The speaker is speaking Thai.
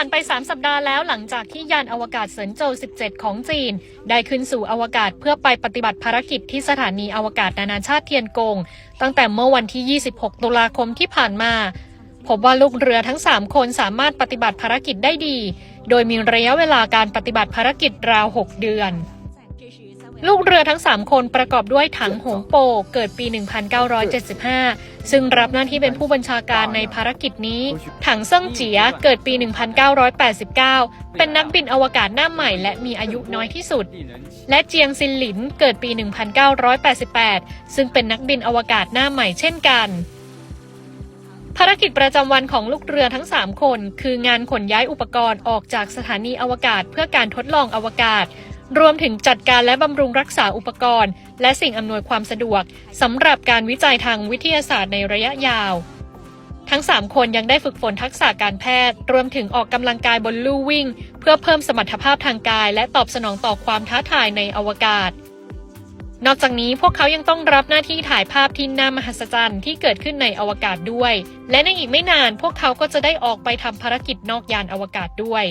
านไป 3 สัปดาห์แล้วหลังจากที่ยานอวกาศเซินโจว 17 ของจีน ได้ขึ้นสู่อวกาศเพื่อไปปฏิบัติภารกิจที่สถานีอวกาศนานาชาติเทียนกง ตั้งแต่เมื่อวันที่ 26 ตุลาคมที่ผ่านมา พบว่าลูกเรือทั้ง 3 คนสามารถปฏิบัติภารกิจได้ดี โดยมีระยะเวลาการปฏิบัติภารกิจราว 6 เดือน ลูกเรือทั้ง 3 คนประกอบด้วยถังหงโปเกิดปี 1975 ซึ่งรับหน้าที่เป็นผู้บัญชาการในภารกิจนี้ ถังเซิ่งเจียเกิดปี 1989 เป็นนักบินอวกาศหน้าใหม่และมีอายุน้อยที่สุด และเจียงซินหลินเกิดปี 1988 ซึ่งเป็นนักบินอวกาศหน้าใหม่เช่นกันภารกิจประจำวันของลูกเรือทั้ง 3 คน คืองานขนย้ายอุปกรณ์ออกจากสถานีอวกาศเพื่อการทดลองอวกาศ รวมถึงจัดการและบำรุงรักษาอุปกรณ์ และสิ่งอำนวยความสะดวกสำหรับการวิจัยทางวิทยาศาสตร์ในระยะยาว ทั้ง 3 คนยังได้ฝึกฝนทักษะการแพทย์ รวมถึงออกกำลังกายบนลู่วิ่ง เพื่อเพิ่มสมรรถภาพทางกาย และตอบสนองต่อความท้าทายในอวกาศ นอกจากนี้พวกเขายังต้องรับหน้าที่ถ่ายภาพที่น่ามหัศจรรย์ที่เกิดขึ้นในอวกาศด้วย และในอีกไม่นานพวกเขาก็จะได้ออกไปทำภารกิจนอกยานอวกาศด้วย